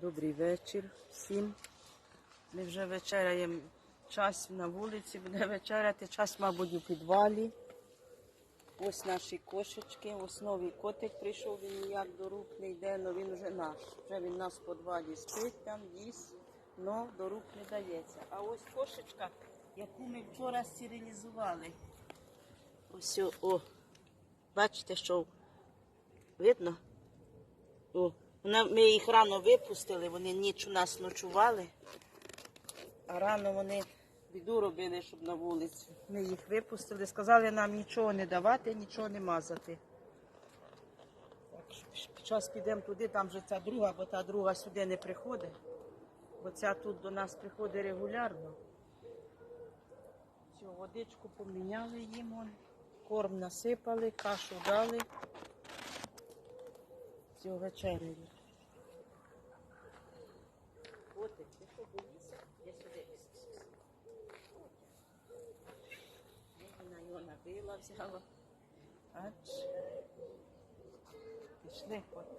Добрий вечір всім. Ми вже вечеряємо час на вулиці, буде вечеряти, час, мабуть, у підвалі. Ось наші кошечки. Ось новий котик прийшов, він ніяк до рук не йде, але він вже наш. Вже він нас в підвалі спить там, їсть, але до рук не дається. А ось кошечка, яку ми вчора стерилізували. Ось, о, бачите, що видно? О, ми їх рано випустили, вони ніч у нас ночували. А рано вони біду робили, щоб на вулиці. Ми їх випустили, сказали нам нічого не давати, нічого не мазати. Час підемо туди, там вже ця друга, бо та друга сюди не приходить. Бо ця тут до нас приходить регулярно. Цю водичку поміняли їм, корм насипали, кашу дали. Цю вечерю. Котик, ти що боїшся? Я сюди. Вона його набила, взяла. Ач. Пішли, котик.